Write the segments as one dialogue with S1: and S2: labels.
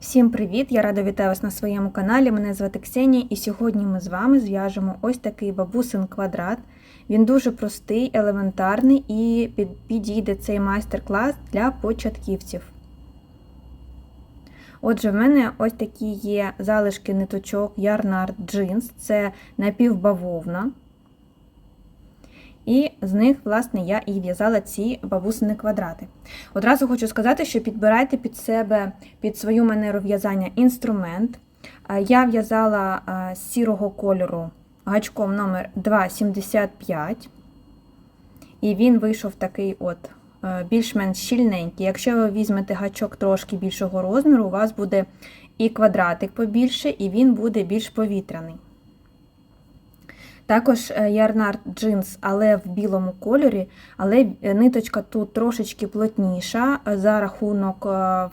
S1: Всім привіт! Я рада вітаю вас на своєму каналі. Мене звати Ксенія, і сьогодні ми з вами зв'яжемо ось такий бабусин квадрат. Він дуже простий, елементарний і підійде цей майстер-клас для початківців. Отже, в мене ось такі є залишки ниточок Yarnard Jeans, це напівбавовна. І з них, власне, я і в'язала ці бабусини квадрати. Одразу хочу сказати, що підбирайте під себе, під свою манеру в'язання інструмент. Я в'язала сірого кольору гачком номер 2,75. І він вийшов такий от е, більш-менш щільненький. Якщо ви візьмете гачок трошки більшого розміру, у вас буде і квадратик побільше, і він буде більш повітряний. Також е, Yarnard джинс, але в білому кольорі, але е, ниточка тут трошечки плотніша е, за рахунок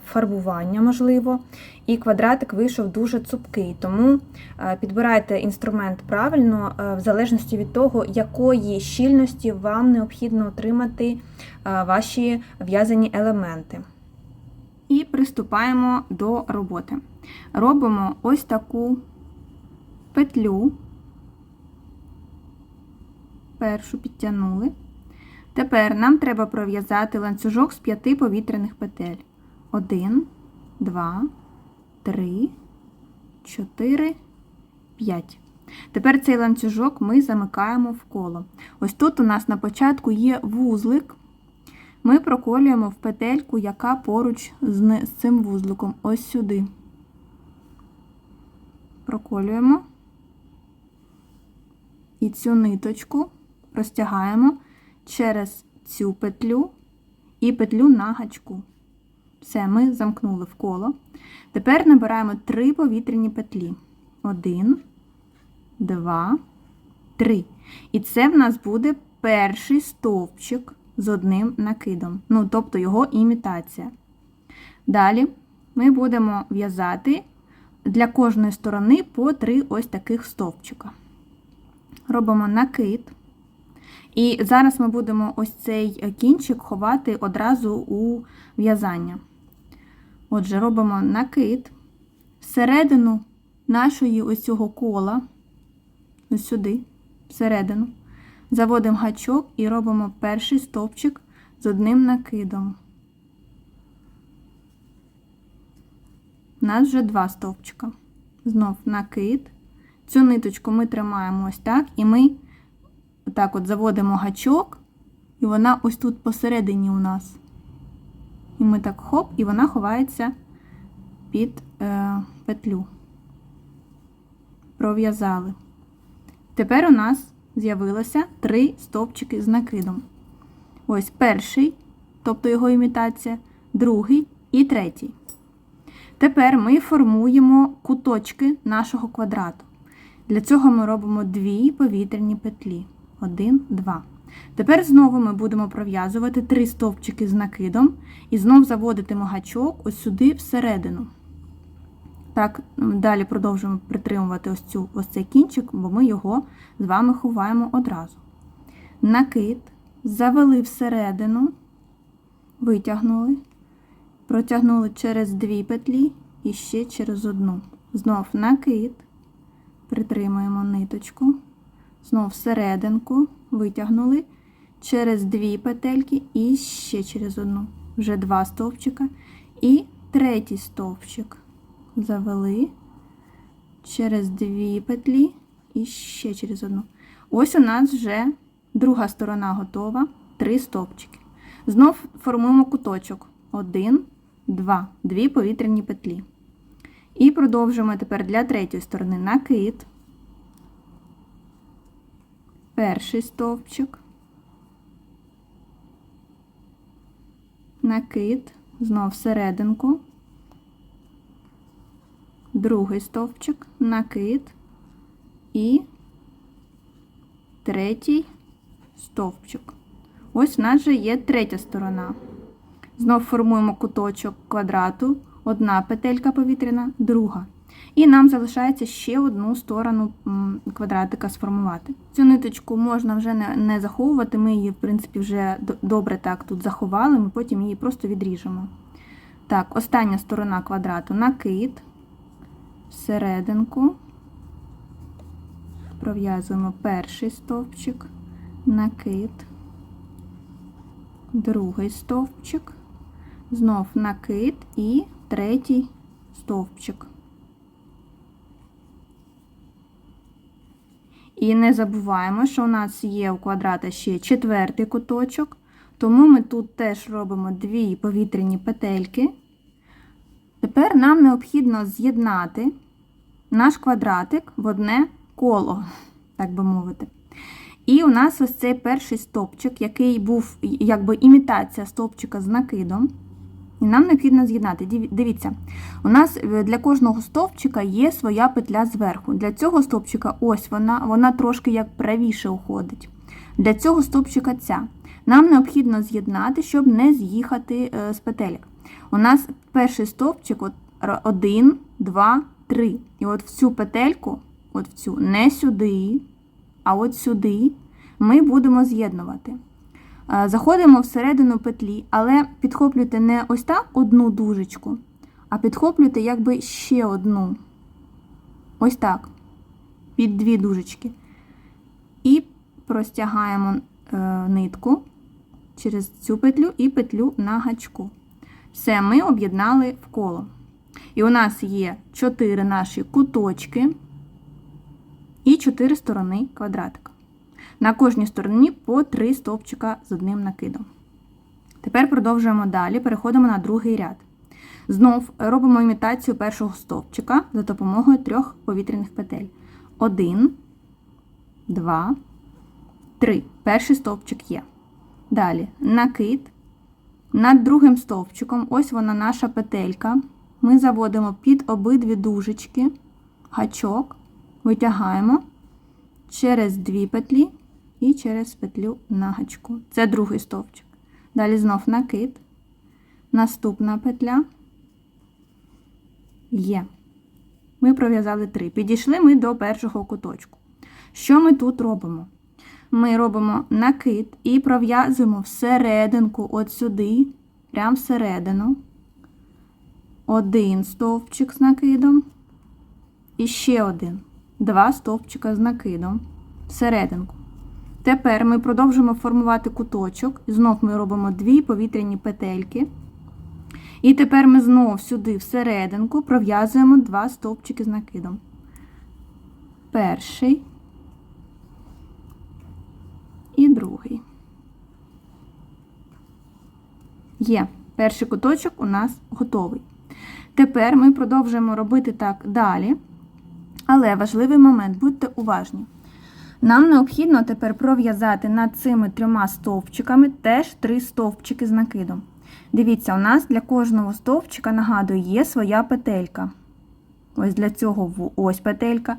S1: фарбування, можливо. І квадратик вийшов дуже цупкий, тому підбирайте інструмент правильно, в залежності від того, якої щільності вам необхідно отримати ваші в'язані елементи. І приступаємо до роботи. Робимо ось таку петлю першу підтягнули. Тепер нам треба пров'язати ланцюжок з п'яти повітряних петель. Один, два, три, чотири, п'ять. Тепер цей ланцюжок ми замикаємо в коло. Ось тут у нас на початку є вузлик. Ми проколюємо в петельку, яка поруч з цим вузликом. Ось сюди. Проколюємо. І цю ниточку розтягаємо через цю петлю і петлю на гачку. Все, ми замкнули в коло. Тепер набираємо три повітряні петлі. Один, два, три. І це в нас буде перший стовпчик з одним накидом. Ну, тобто його імітація. Далі ми будемо в'язати для кожної сторони по три ось таких стовпчика робимо накид. І зараз ми будемо ось цей кінчик ховати одразу у в'язання. Отже, робимо накид всередину нашої ось цього кола, ось сюди, всередину, заводимо гачок і робимо перший стовпчик з одним накидом. У нас вже два стовпчика. Знов накид. Цю ниточку ми тримаємо ось так, і ми отак от заводимо гачок, і вона ось тут посередині у нас. І ми так хоп, і вона ховається під е, петлю. Пров'язали. Тепер у нас з'явилося три стовпчики з накидом. Ось перший, тобто його імітація, другий і третій. Тепер ми формуємо куточки нашого квадрату. Для цього ми робимо дві повітряні петлі. Один, два. Тепер знову ми будемо пров'язувати три стовпчики з накидом і знов заводитимо гачок ось сюди всередину. Так, далі продовжуємо притримувати ось, цю, ось цей кінчик, бо ми його з вами ховаємо одразу. Накид, завели всередину, витягнули, протягнули через дві петлі і ще через одну. Знов накид притримуємо ниточку, знов всерединку, витягнули через дві петельки і ще через одну. Вже два стовпчика. І третій стовпчик завели через дві петлі і ще через одну. Ось у нас вже друга сторона готова, три стовпчики. Знов формуємо куточок. Один, два, дві повітряні петлі. І продовжуємо тепер для третьої сторони накид. Перший стовпчик, накид, знов всерединку, другий стовпчик, накид і третій стовпчик. Ось у нас вже є третя сторона. Знов формуємо куточок квадрату, одна петелька повітряна, друга. І нам залишається ще одну сторону квадратика сформувати. Цю ниточку можна вже не, заховувати, ми її, в принципі, вже добре так тут заховали, ми потім її просто відріжемо. Так, остання сторона квадрату накид, всерединку, пров'язуємо перший стовпчик, накид, другий стовпчик, знов накид і третій стовпчик. І не забуваємо, що у нас є у квадрата ще четвертий куточок, тому ми тут теж робимо дві повітряні петельки. Тепер нам необхідно з'єднати наш квадратик в одне коло, так би мовити. І у нас ось цей перший стовпчик, який був якби імітація стовпчика з накидом. І нам необхідно з'єднати. Дивіться, у нас е, для кожного стовпчика є своя петля зверху. Для цього стовпчика ось вона, вона трошки як правіше уходить. Для цього стовпчика ця. Нам необхідно з'єднати, щоб не з'їхати е, з петелек. У нас перший стовпчик от, р- один, два, три. І от в цю петельку, от в цю, не сюди, а от сюди, ми будемо з'єднувати. Е, Заходимо всередину петлі, але підхоплюйте не ось так одну дужечку, а підхоплюйте якби ще одну. Ось так. Під дві дужечки. І простягаємо е, нитку через цю петлю і петлю на гачку. Все, ми об'єднали в коло. І у нас є 4 наші куточки і 4 сторони квадратика. На кожній стороні по 3 стовпчика з одним накидом. Тепер продовжуємо далі, переходимо на другий ряд. Знов робимо імітацію першого стовпчика за допомогою трьох повітряних петель. 1, 2, 3. Перший стовпчик є. Далі накид. Над другим стовпчиком, ось вона наша петелька. Ми заводимо під обидві дужечки гачок, витягаємо через дві петлі і через петлю на гачку. Це другий стовпчик. Далі знов накид. Наступна петля є. Ми пров'язали три. Підійшли ми до першого куточку. Що ми тут робимо? Ми робимо накид і пров'язуємо всерединку, от сюди, прямо всередину. Один стовпчик з накидом. І ще один. Два стовпчика з накидом всерединку. Тепер ми продовжуємо формувати куточок. Знов ми робимо дві повітряні петельки. І тепер ми знов сюди всерединку пров'язуємо два стовпчики з накидом. Перший і другий. Є. Перший куточок у нас готовий. Тепер ми продовжуємо робити так далі. Але важливий момент, будьте уважні. Нам необхідно тепер пров'язати над цими трьома стовпчиками теж три стовпчики з накидом. Дивіться, у нас для кожного стовпчика, нагадую, є своя петелька. Ось для цього ось петелька,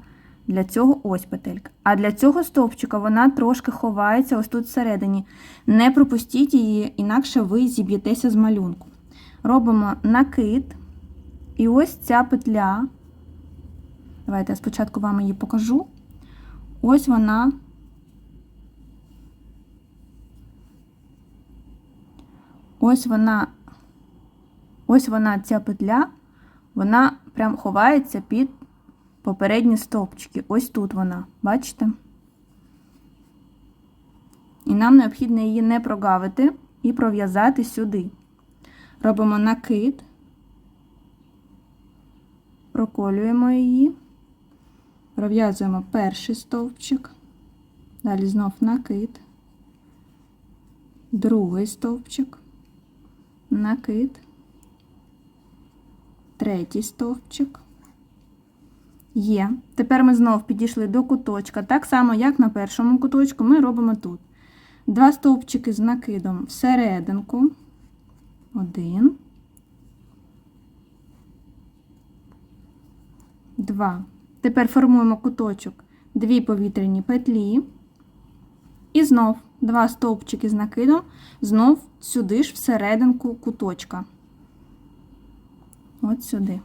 S1: для цього ось петелька. А для цього стовпчика вона трошки ховається ось тут всередині. Не пропустіть її, інакше ви зіб'єтеся з малюнку. Робимо накид. І ось ця петля. Давайте я спочатку вам її покажу. Ось вона. Ось вона. Ось вона, ця петля, вона прям ховається під попередні стовпчики. Ось тут вона, бачите? І нам необхідно її не прогавити і пров'язати сюди. Робимо накид, проколюємо її. Пров'язуємо перший стовпчик, далі знов накид, другий стовпчик, накид, третій стовпчик. Є. Тепер ми знов підійшли до куточка. Так само, як на першому куточку, ми робимо тут. Два стовпчики з накидом всерединку. Один. Два. Тепер формуємо куточок, дві повітряні петлі. І знов два стовпчики з накидом, знов сюди ж всерединку куточка. От сюди.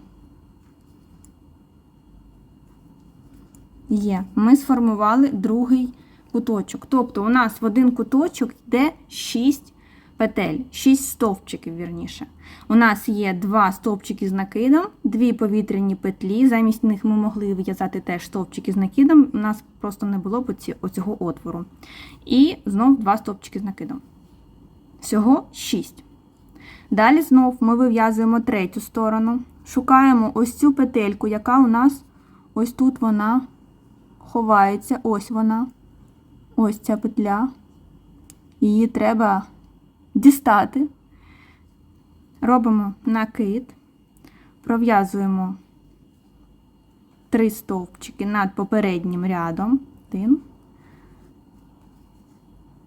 S1: Є. Ми сформували другий куточок. Тобто у нас в один куточок йде 6 петель, 6 стовпчиків, вірніше. У нас є 2 стовпчики з накидом, 2 повітряні петлі. Замість них ми могли в'язати теж стовпчики з накидом. У нас просто не було б оцього отвору. І знов 2 стовпчики з накидом. Всього 6. Далі знов ми вив'язуємо третю сторону. Шукаємо ось цю петельку, яка у нас ось тут вона ховається. Ось вона. Ось ця петля. Її треба дістати. Робимо накид, пров'язуємо три стовпчики над попереднім рядом. Один,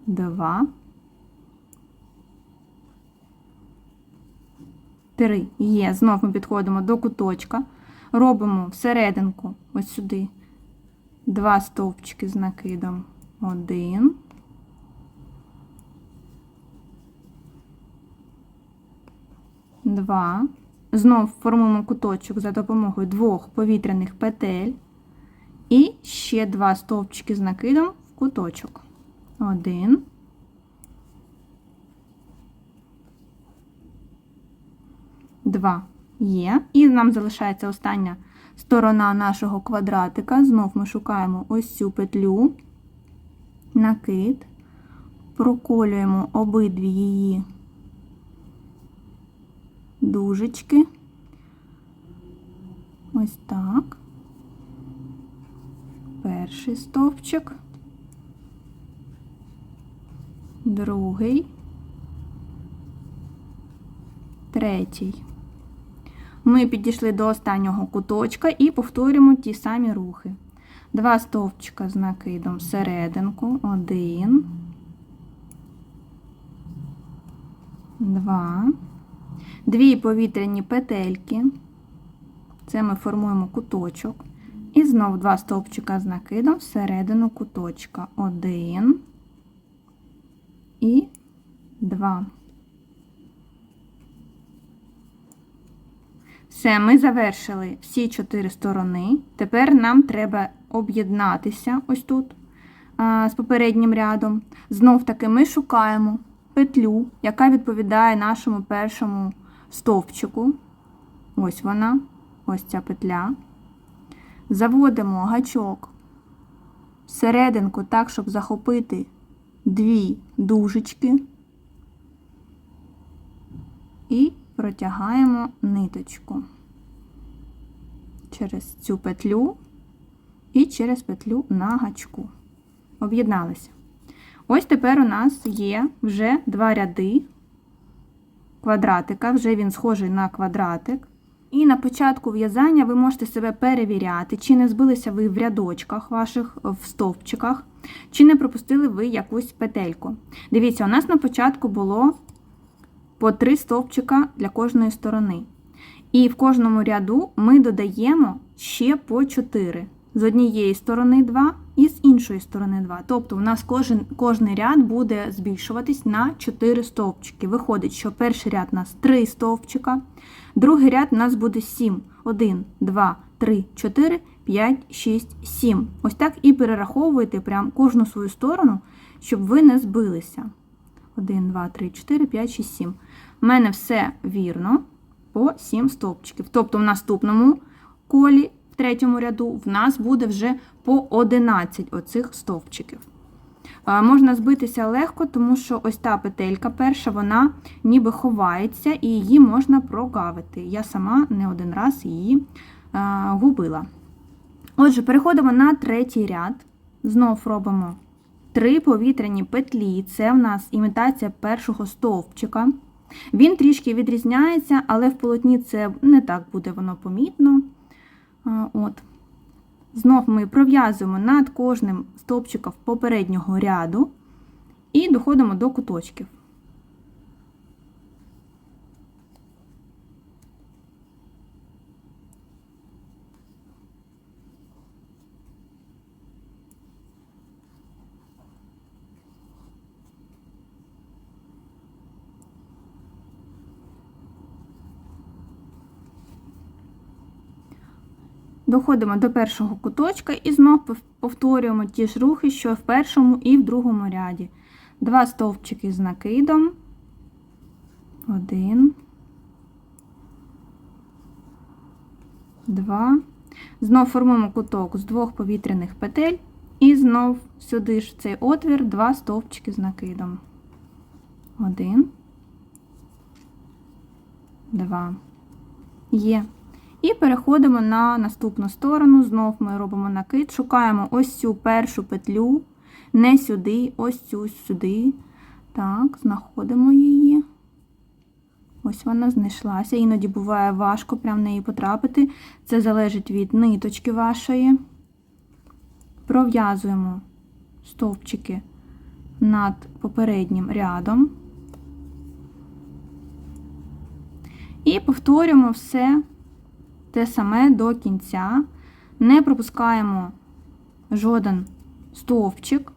S1: два, три. Є. Знов ми підходимо до куточка. Робимо всерединку, ось сюди, два стовпчики з накидом. Один. Два. Знов формуємо куточок за допомогою двох повітряних петель. І ще два стовпчики з накидом в куточок. Один. Два. Є. І нам залишається остання сторона нашого квадратика. Знов ми шукаємо ось цю петлю, накид, проколюємо обидві її дужечки. Ось так. Перший стовпчик, другий, третій. Ми підійшли до останнього куточка і повторюємо ті самі рухи. Два стовпчика з накидом всерединку. Один, два. Дві повітряні петельки. Це ми формуємо куточок. І знов два стовпчика з накидом всередину куточка. Один і два. Все, ми завершили всі чотири сторони. Тепер нам треба об'єднатися ось тут з попереднім рядом. Знов таки ми шукаємо петлю, яка відповідає нашому першому стовпчику. Ось вона, ось ця петля. Заводимо гачок всерединку так, щоб захопити дві дужечки. І протягаємо ниточку через цю петлю і через петлю на гачку. Об'єдналися. Ось тепер у нас є вже два ряди квадратика, вже він схожий на квадратик. І на початку в'язання ви можете себе перевіряти, чи не збилися ви в рядочках ваших, в стовпчиках, чи не пропустили ви якусь петельку. Дивіться, у нас на початку було по три стовпчика для кожної сторони. І в кожному ряду ми додаємо ще по 4. З однієї сторони 2 і з іншої сторони 2. Тобто у нас кожен, кожний ряд буде збільшуватись на 4 стовпчики. Виходить, що перший ряд у нас 3 стовпчика, другий ряд у нас буде 7. 1, 2, 3, 4, 5, 6, 7. Ось так і перераховуєте прям кожну свою сторону, щоб ви не збилися. 1, 2, 3, 4, 5, 6, 7. У мене все вірно по 7 стовпчиків. Тобто в наступному колі, в третьому ряду, в нас буде вже по 11 оцих стовпчиків. Можна збитися легко, тому що ось та петелька перша, вона ніби ховається і її можна прогавити. Я сама не один раз її а, губила. Отже, переходимо на третій ряд. Знов робимо три повітряні петлі. Це в нас імітація першого стовпчика. Він трішки відрізняється, але в полотні це не так буде воно помітно. От. Знов ми пров'язуємо над кожним стовпчиком попереднього ряду і доходимо до куточків. Доходимо до першого куточка і знов повторюємо ті ж рухи, що в першому і в другому ряді. Два стовпчики з накидом, Один. Два. Знов формуємо куток з двох повітряних петель. І знов сюди ж в цей отвір два стовпчики з накидом. Один. Два. Є. І переходимо на наступну сторону. Знов ми робимо накид, шукаємо ось цю першу петлю, не сюди, ось цю сюди. Так, знаходимо її. Ось вона знайшлася. Іноді буває важко прям в неї потрапити. Це залежить від ниточки вашої. Пров'язуємо стовпчики над попереднім рядом. І повторюємо все те саме до кінця. Не пропускаємо жоден стовпчик,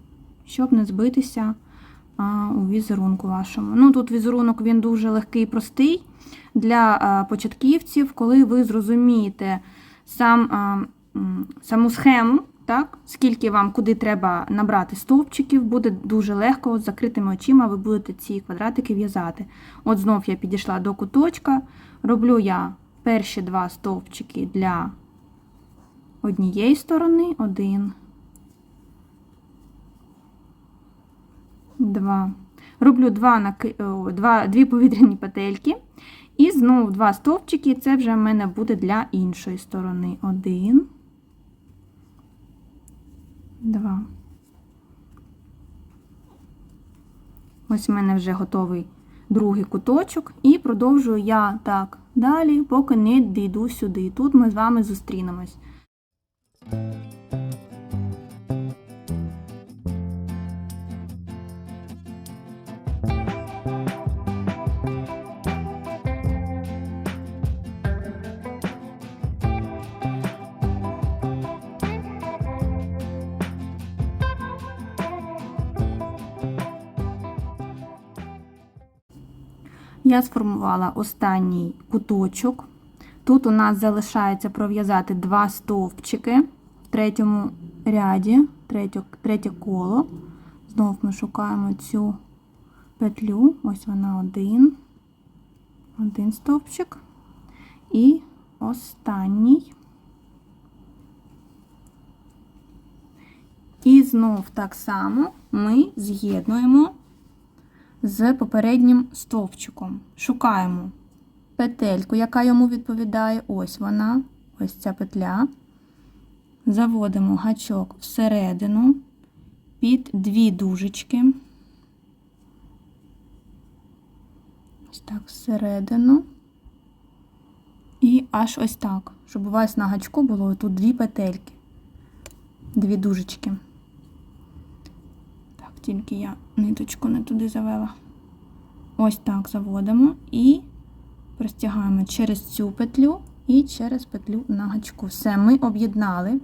S1: щоб не збитися у візерунку вашому. Ну, тут візерунок він дуже легкий і простий для початківців, коли ви зрозумієте сам, саму схему, так, скільки вам куди треба набрати стовпчиків, буде дуже легко, з закритими очима ви будете ці квадратики в'язати. От знов я підійшла до куточка, роблю я перші два стовпчики для однієї сторони, один, два. Роблю два, два, дві повітряні петельки. І знову два стовпчики, це вже в мене буде для іншої сторони. Один, два. Ось в мене вже готовий другий куточок. І продовжую я так далі, поки не дійду сюди. Тут ми з вами зустрінемось. Я сформувала останній куточок. Тут у нас залишається пров'язати два стовпчики в третьому ряді, третє, третє коло. Знов ми шукаємо цю петлю. Ось вона один, один стовпчик. І останній. І знов так само ми з'єднуємо з попереднім стовпчиком. Шукаємо петельку, яка йому відповідає. Ось вона, ось ця петля. Заводимо гачок всередину під дві дужечки. Ось так всередину. І аж ось так, щоб у вас на гачку було тут дві петельки, дві дужечки. Тільки я ниточку не туди завела. Ось так заводимо і простягаємо через цю петлю і через петлю на гачку. Все, ми об'єднали.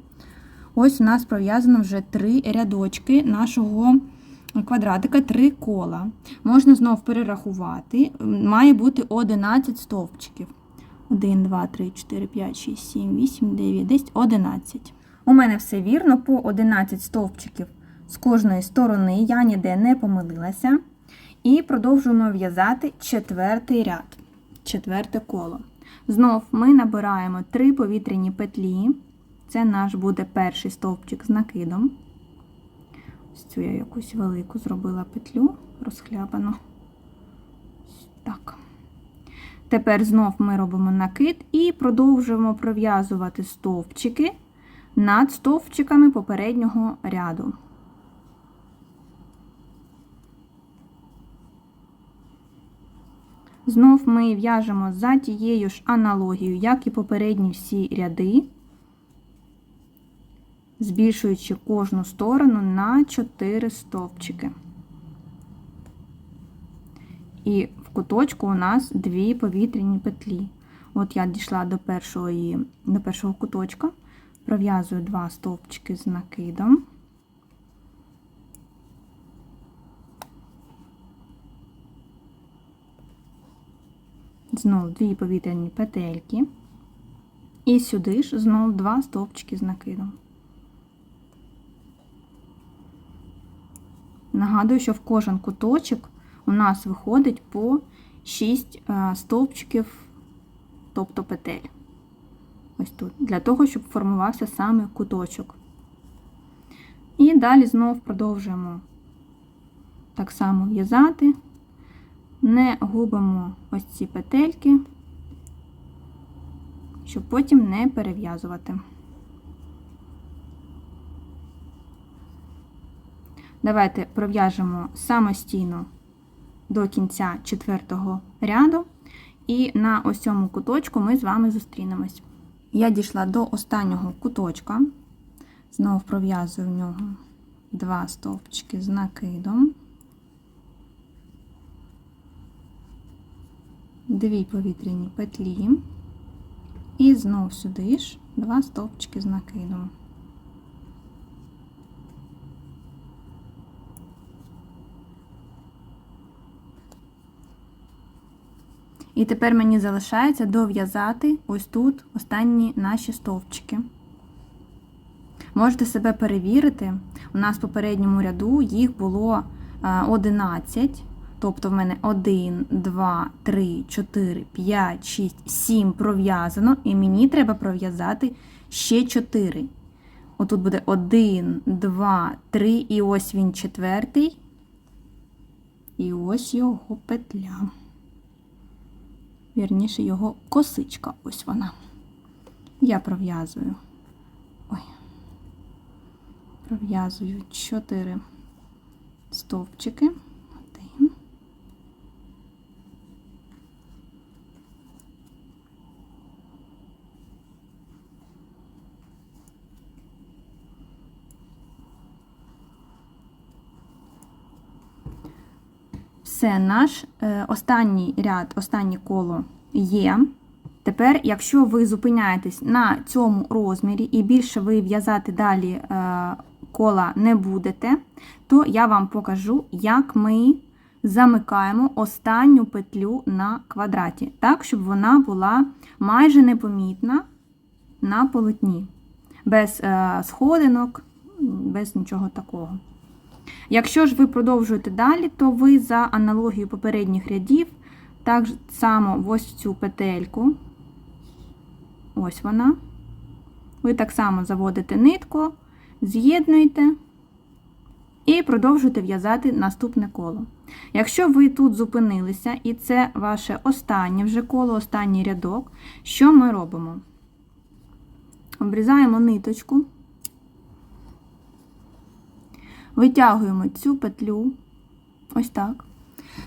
S1: Ось у нас пров'язано вже три рядочки нашого квадратика, три кола. Можна знов перерахувати. Має бути 11 стовпчиків. 1, 2, 3, 4, 5, 6, 7, 8, 9, 10, 11. У мене все вірно, по 11 стовпчиків з кожної сторони, я ніде не помилилася. І продовжуємо в'язати четвертий ряд, четверте коло. Знов ми набираємо три повітряні петлі. Це наш буде перший стовпчик з накидом. Ось цю я якусь велику зробила петлю, розхляпану. Ось Так. Тепер знов ми робимо накид і продовжуємо пров'язувати стовпчики над стовпчиками попереднього ряду. Знов ми в'яжемо за тією ж аналогією, як і попередні всі ряди, збільшуючи кожну сторону на 4 стовпчики. І в куточку у нас дві повітряні петлі. От я дійшла до першого, до першого куточка, пров'язую два стовпчики з накидом. Знову дві повітряні петельки. І сюди ж знову два стовпчики з накидом. Нагадую, що в кожен куточок у нас виходить по 6 стовпчиків, тобто петель. Ось тут, для того, щоб формувався саме куточок. І далі знов продовжуємо так само в'язати, не губимо ось ці петельки, щоб потім не перев'язувати. Давайте пров'яжемо самостійно до кінця четвертого ряду, і на ось цьому куточку ми з вами зустрінемось. Я дійшла до останнього куточка, знову пров'язую в нього два стовпчики з накидом, дві повітряні петлі, і знов сюди ж два стовпчики з накидом. І тепер мені залишається дов'язати ось тут останні наші стовпчики. Можете себе перевірити. У нас в попередньому ряду їх було 11. Тобто в мене 1, 2, 3, 4, 5, 6, 7 пров'язано, і мені треба пров'язати ще 4. Отут буде 1, 2, 3, і ось він четвертий. І ось його петля. Вірніше, його косичка, ось вона. Я пров'язую. Ой, пров'язую 4 стовпчики. Один. Все, наш е, останній ряд, останнє коло є. Тепер, якщо ви зупиняєтесь на цьому розмірі і більше ви в'язати далі е, кола не будете, то я вам покажу, як ми замикаємо останню петлю на квадраті, так, щоб вона була майже непомітна на полотні, без е, сходинок, без нічого такого. Якщо ж ви продовжуєте далі, то ви за аналогією попередніх рядів, так само ось цю петельку, ось вона, ви так само заводите нитку, з'єднуєте і продовжуєте в'язати наступне коло. Якщо ви тут зупинилися, і це ваше останнє вже коло, останній рядок, що ми робимо? Обрізаємо ниточку. Витягуємо цю петлю, ось так.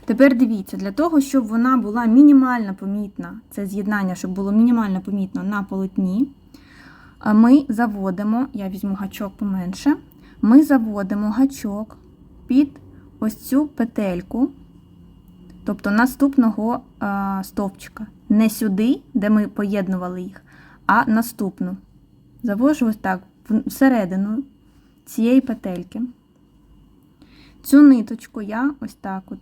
S1: Тепер дивіться, для того, щоб вона була мінімально помітна, це з'єднання, щоб було мінімально помітно на полотні, ми заводимо, я візьму гачок поменше, ми заводимо гачок під ось цю петельку, тобто наступного стовпчика. Не сюди, де ми поєднували їх, а наступну. Завожу ось так всередину цієї петельки. Цю ниточку я ось так от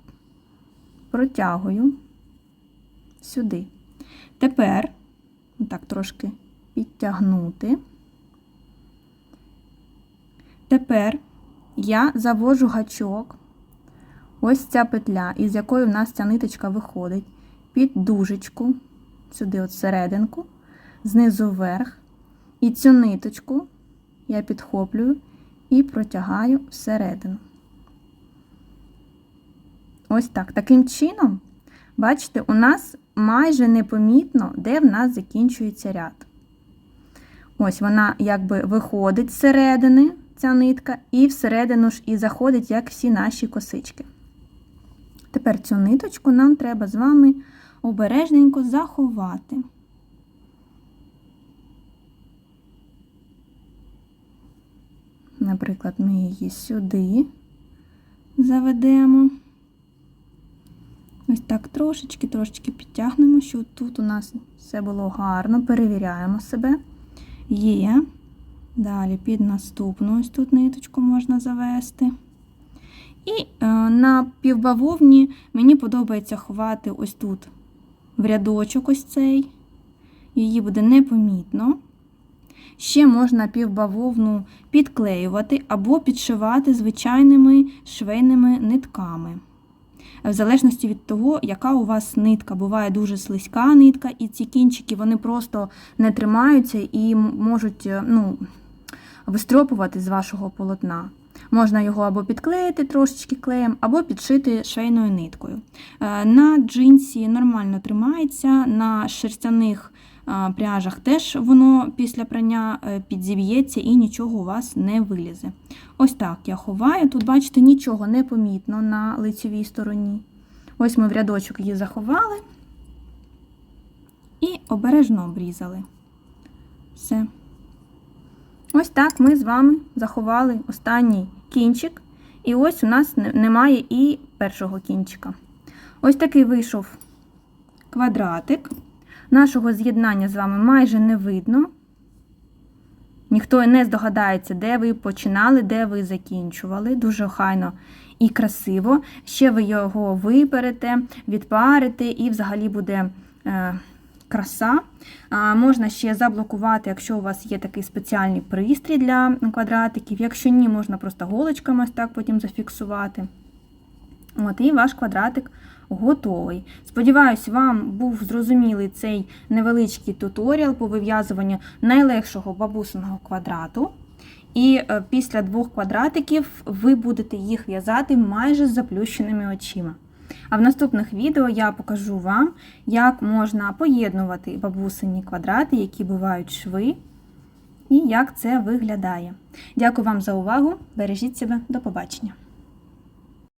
S1: протягую сюди. Тепер, так трошки підтягнути. Тепер я завожу гачок, ось ця петля, із якої в нас ця ниточка виходить, під дужечку, сюди от серединку, знизу вверх. І цю ниточку я підхоплюю і протягаю всередину. Ось так. Таким чином, бачите, у нас майже непомітно, де в нас закінчується ряд. Ось вона якби виходить зсередини, ця нитка, і всередину ж і заходить, як всі наші косички. Тепер цю ниточку нам треба з вами обережненько заховати. Наприклад, ми її сюди заведемо. Ось так трошечки, трошечки підтягнемо, щоб тут у нас все було гарно, перевіряємо себе. Є. Далі під наступну ось тут ниточку можна завести. І е, на півбавовні мені подобається ховати ось тут в рядочок ось цей. Її буде непомітно. Ще можна півбавовну підклеювати або підшивати звичайними швейними нитками. В залежності від того, яка у вас нитка. Буває дуже слизька нитка, і ці кінчики вони просто не тримаються і можуть е, ну, вистрьопувати з вашого полотна. Можна його або підклеїти трошечки клеєм, або підшити швейною ниткою. Е, На джинсі нормально тримається, на шерстяних пряжах теж воно після прання е, підзів'ється і нічого у вас не вилізе. Ось так я ховаю. Тут, бачите, нічого не помітно на лицевій стороні. Ось ми в рядочок її заховали і обережно обрізали. Все. Ось так ми з вами заховали останній кінчик. І ось у нас немає і першого кінчика. Ось такий вийшов квадратик. Нашого з'єднання з вами майже не видно. Ніхто не здогадається, де ви починали, де ви закінчували. Дуже охайно і красиво. Ще ви його виперете, відпарите, і взагалі буде е, краса. А, можна ще заблокувати, якщо у вас є такий спеціальний пристрій для квадратиків. Якщо ні, можна просто голочками ось так потім зафіксувати. От, і ваш квадратик готовий. Сподіваюсь, вам був зрозумілий цей невеличкий туторіал по вив'язуванню найлегшого бабусиного квадрату. І е, після двох квадратиків ви будете їх в'язати майже з заплющеними очима. А в наступних відео я покажу вам, як можна поєднувати бабусині квадрати, які бувають шви, і як це виглядає. Дякую вам за увагу! Бережіть себе, до побачення!